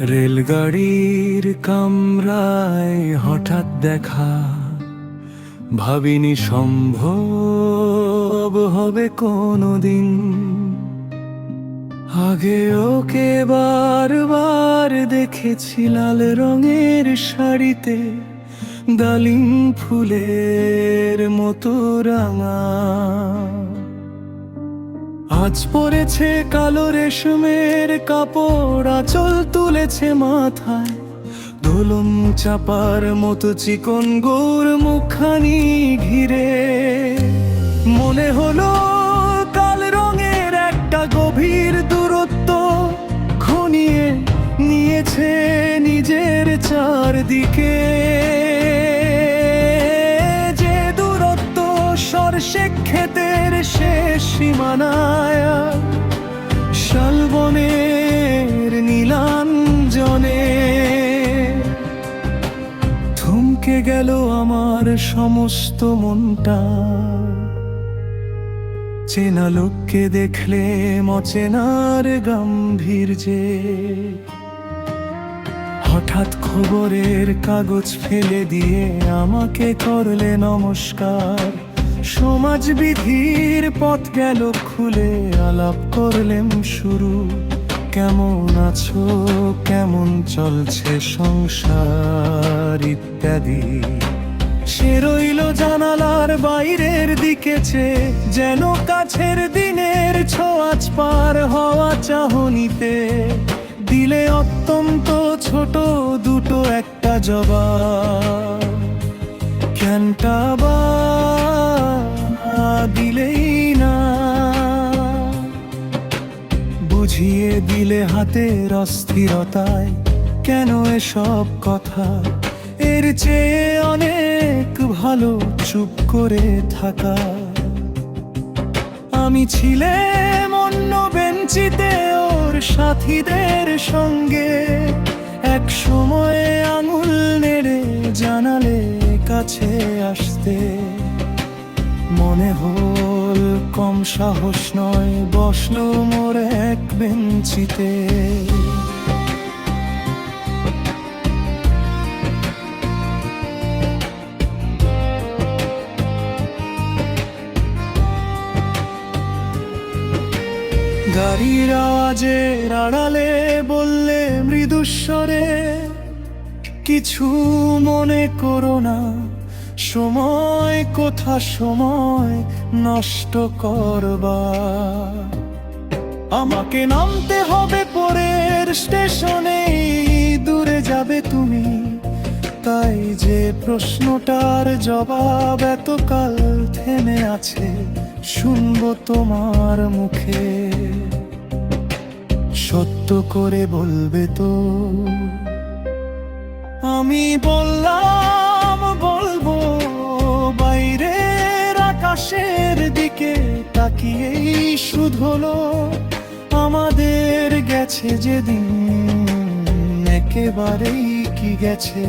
রেলগাড়ির কামরায় হঠাৎ দেখা। ভাবিনি সম্ভব হবে কোনোদিন। আগে ওকে বারবার দেখেছি লাল রঙের শাড়িতে, ডালিম ফুলের মতো রাঙা। আজ পরেছে কালো রেশমের কাপড়, আঁচল তুলেছে মাথায়। দোলন চাপার মতো চিকন গোর মুখানি ঘিরে। মনে হলো কাল রঙের একটা গভীর দূরত্ব ঘনিয়ে নিয়েছে নিজের চারদিকে। যে দূরত্ব সরষে ক্ষেতের শেষ সীমানায় শালবনের নীলাঞ্জনে। থমকে গেল আমার সমস্ত মনটা। চেনা লোককে দেখলে মচেনার গাম্ভীর্যে। হঠাৎ খবরের কাগজ ফেলে দিয়ে আমাকে করলে নমস্কার। সমাজ বিধির পথ গেল খুলে, আলাপ করলেম শুরু। কেমন আছো, কেমন চলছে সংসার ইত্যাদি। সে রইল জানালার বাইরের দিকে চেয়ে যেন কাছের দিনের ছোঁয়াচ পার হওয়া চাহনিতে। দিলে অত্যন্ত ছোট দুটো একটা জবাব। কেনটা বা দিলেই না। বুঝিয়ে দিলে হাতের অস্থিরতায় কেন এসব কথা? এর চেয়ে অনেক ভালো চুপ করে থাকা। আমি ছিলে অন্য বেঞ্চিতে ওর সাথীদের সঙ্গে। এক সময়ে আঙুল নেড়ে জানালে কাছে আসতে। মনে হল কম সাহস নয়, বসল মোর এক বেঞ্চিতে। গাড়ির আওয়াজে আড়ালে বললে, মৃদুস্বরে, কিছু মনে করো না। সময়, কোথা সময় নষ্ট করবা? আমাকে নামতে হবে পরের স্টেশনে, দূরে যাবে তুমি। তাই যে প্রশ্নটার জবাব এতকাল থেমে আছে, শুনব তোমার মুখে। সত্য করে বলবে তো। আমি বললাম, বলব বাইরের আকাশের দিকে তাকিয়েই শুধু হলো। আমাদের গেছে যেদিন, একেবারেই কি গেছে,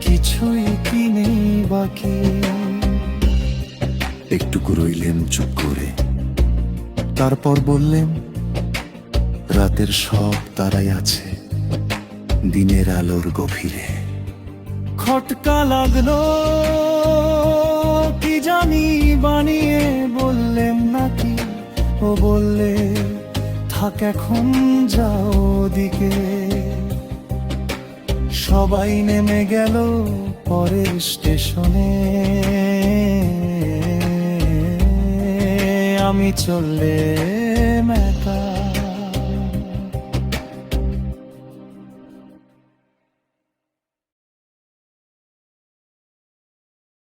কিছুই কি নেই বাকি। একটুকু রইলেন চুপ করে। তারপর বললেন, রাতের সব তারাই আছে, দিনের আলোর গভীরে। খটকা লাগল। কি জানি বানিয়ে বললেন নাকি? ও বললে, থাক এখন, যাও দিকে সবাই নেমে গেল পরের স্টেশনে। আমি চললে একা